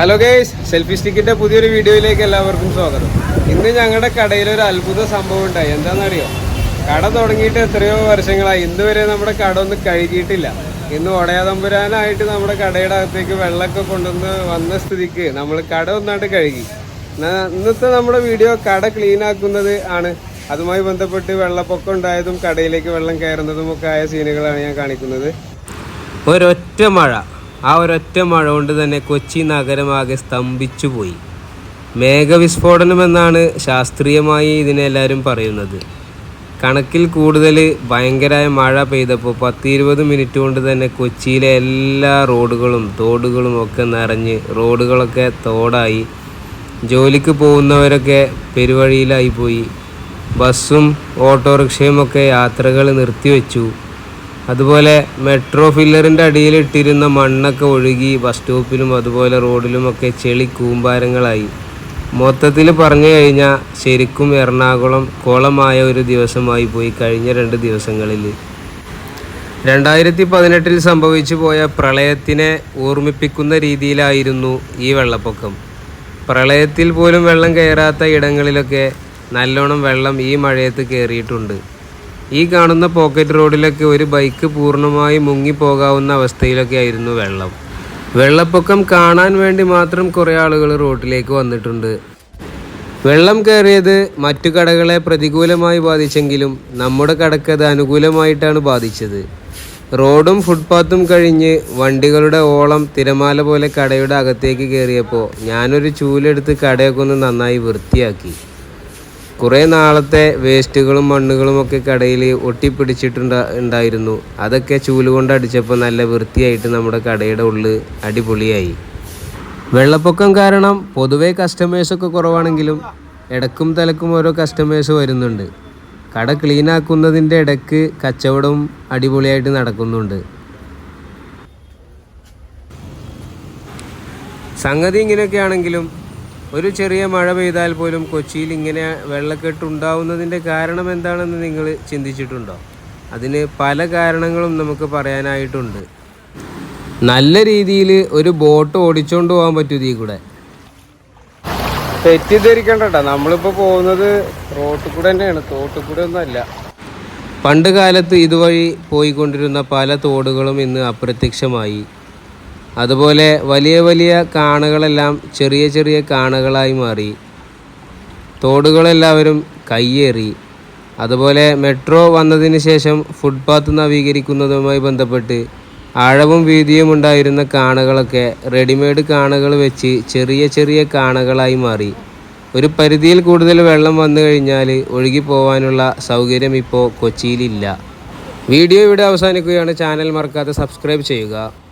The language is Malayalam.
ഹലോ ഗേസ് സെൽഫി സ്റ്റിക്കിന്റെ പുതിയൊരു വീഡിയോയിലേക്ക് എല്ലാവർക്കും സ്വാഗതം. ഇന്ന് ഞങ്ങളുടെ കടയിൽ ഒരു അത്ഭുത സംഭവം ഉണ്ടായി. എന്താണെന്നറിയോ? കട തുടങ്ങിയിട്ട് എത്രയോ വർഷങ്ങളായി. ഇന്ന് വരെ നമ്മുടെ കട ഒന്നും കഴുകിയിട്ടില്ല. ഇന്ന് ഒടയാതമ്പുരാനായിട്ട് നമ്മുടെ കടയുടെ അകത്തേക്ക് വെള്ളമൊക്കെ കൊണ്ടുവന്ന് വന്ന സ്ഥിതിക്ക് നമ്മൾ കട ഒന്നായിട്ട് കഴുകി. ഇന്നത്തെ നമ്മുടെ വീഡിയോ കട ക്ലീൻ ആക്കുന്നത് ആണ്. അതുമായി ബന്ധപ്പെട്ട് വെള്ളപ്പൊക്കം ഉണ്ടായതും കടയിലേക്ക് വെള്ളം കയറുന്നതും ഒക്കെ ആയ സീനുകളാണ് ഞാൻ കാണിക്കുന്നത്. ഒരൊറ്റ മഴ. ആ ഒരൊറ്റ മഴ കൊണ്ട് തന്നെ കൊച്ചി നഗരമാകെ സ്തംഭിച്ചു പോയി മേഘവിസ്ഫോടനമെന്നാണ് ശാസ്ത്രീയമായി ഇതിനെ എല്ലാവരും പറയുന്നത്. കണക്കിൽ കൂടുതൽ ഭയങ്കരമായ മഴ പെയ്തപ്പോൾ പത്തിരുപത് മിനിറ്റ് കൊണ്ട് തന്നെ കൊച്ചിയിലെ എല്ലാ റോഡുകളും തോടുകളും ഒക്കെ നിറഞ്ഞ് റോഡുകളൊക്കെ തോടായി. ജോലിക്ക് പോകുന്നവരൊക്കെ പെരുവഴിയിലായി പോയി. ബസ്സും ഓട്ടോറിക്ഷയും ഒക്കെ യാത്രകൾ നിർത്തിവെച്ചു. അതുപോലെ മെട്രോ ഫില്ലറിന്റെ അടിയിൽ ഇട്ടിരുന്ന മണ്ണൊക്കെ ഒഴുകി ബസ് സ്റ്റോപ്പിലും അതുപോലെ റോഡിലുമൊക്കെ ചെളി കൂമ്പാരങ്ങളായി. മൊത്തത്തിൽ പറഞ്ഞു കഴിഞ്ഞാൽ ശരിക്കും എറണാകുളം കോളമായ ഒരു ദിവസമായി പോയി കഴിഞ്ഞ രണ്ട് ദിവസങ്ങളിൽ. രണ്ടായിരത്തി പതിനെട്ടിൽ സംഭവിച്ചു പോയ പ്രളയത്തിനെ ഓർമ്മിപ്പിക്കുന്ന രീതിയിലായിരുന്നു ഈ വെള്ളപ്പൊക്കം. പ്രളയത്തിൽ പോലും വെള്ളം കയറാത്ത ഇടങ്ങളിലൊക്കെ നല്ലോണം വെള്ളം ഈ മഴയത്ത് കയറിയിട്ടുണ്ട്. ഈ കാണുന്ന പോക്കറ്റ് റോഡിലൊക്കെ ഒരു ബൈക്ക് പൂർണമായി മുങ്ങിപ്പോകാവുന്ന അവസ്ഥയിലൊക്കെ ആയിരുന്നു വെള്ളം. വെള്ളപ്പൊക്കം കാണാൻ വേണ്ടി മാത്രം കുറേ ആളുകൾ റോഡിലേക്ക് വന്നിട്ടുണ്ട്. വെള്ളം കയറിയത് മറ്റു കടകളെ പ്രതികൂലമായി ബാധിച്ചെങ്കിലും നമ്മുടെ കടക്ക് അത് അനുകൂലമായിട്ടാണ് ബാധിച്ചത്. റോഡും ഫുട്പാത്തും കഴിഞ്ഞ് വണ്ടികളുടെ ഓളം തിരമാല പോലെ കടയുടെ അകത്തേക്ക് കയറിയപ്പോൾ ഞാനൊരു ചൂലെടുത്ത് കടയൊക്കെ ഒന്ന് നന്നായി വൃത്തിയാക്കി. കുറേ നാളത്തെ വേസ്റ്റുകളും മണ്ണുകളും ഒക്കെ കടയിൽ ഒട്ടിപ്പിടിച്ചിട്ടുണ്ട ഉണ്ടായിരുന്നു. അതൊക്കെ ചൂലുകൊണ്ട് അടിച്ചപ്പോൾ നല്ല വൃത്തിയായിട്ട് നമ്മുടെ കടയുടെ ഉള്ളിൽ അടിപൊളിയായി. വെള്ളപ്പൊക്കം കാരണം പൊതുവെ കസ്റ്റമേഴ്സൊക്കെ കുറവാണെങ്കിലും ഇടക്കും തലക്കും ഓരോ കസ്റ്റമേഴ്സ് വരുന്നുണ്ട്. കട ക്ലീൻ ആക്കുന്നതിന്റെ ഇടയ്ക്ക് കച്ചവടം അടിപൊളിയായിട്ട് നടക്കുന്നുണ്ട്. സംഗതി ഇങ്ങനെയൊക്കെ ആണെങ്കിലും ഒരു ചെറിയ മഴ പെയ്താൽ പോലും കൊച്ചിയിൽ ഇങ്ങനെ വെള്ളക്കെട്ട് ഉണ്ടാവുന്നതിന്റെ കാരണം എന്താണെന്ന് നിങ്ങൾ ചിന്തിച്ചിട്ടുണ്ടോ? അതിന് പല കാരണങ്ങളും നമുക്ക് പറയാനായിട്ടുണ്ട്. നല്ല രീതിയിൽ ഒരു ബോട്ട് ഓടിച്ചുകൊണ്ട് പോകാൻ പറ്റും ഈ കൂടെ. തെറ്റിദ്ധരിക്കണ്ടട്ടാ. നമ്മളിപ്പോൾ നമ്മളിപ്പോ പോകുന്നത് റോട്ടിൽ കൂടെ തന്നെയാണ്. തോട്ടിൽ കൂടെ ഒന്നും അല്ല. പണ്ട് കാലത്ത് ഇതുവഴി പോയിക്കൊണ്ടിരുന്ന പല തോടുകളും ഇന്ന് അപ്രത്യക്ഷമായി. അതുപോലെ വലിയ വലിയ കാണുകളെല്ലാം ചെറിയ ചെറിയ കാണുകളായി മാറി. തോടുകളെല്ലാവരും കയ്യേറി. അതുപോലെ മെട്രോ വന്നതിന് ശേഷം ഫുട്പാത്ത് നവീകരിക്കുന്നതുമായി ബന്ധപ്പെട്ട് ആഴവും വീതിയും ഉണ്ടായിരുന്ന കാണുകളൊക്കെ റെഡിമെയ്ഡ് കാണുകൾ വെച്ച് ചെറിയ ചെറിയ കാണുകളായി മാറി. ഒരു പരിധിയിൽ കൂടുതൽ വെള്ളം വന്നു കഴിഞ്ഞാൽ ഒഴുകി പോകാനുള്ള സൗകര്യം ഇപ്പോൾ കൊച്ചിയിലില്ല. വീഡിയോ ഇവിടെ അവസാനിക്കുകയാണ്. ചാനൽ മറക്കാതെ സബ്സ്ക്രൈബ് ചെയ്യുക.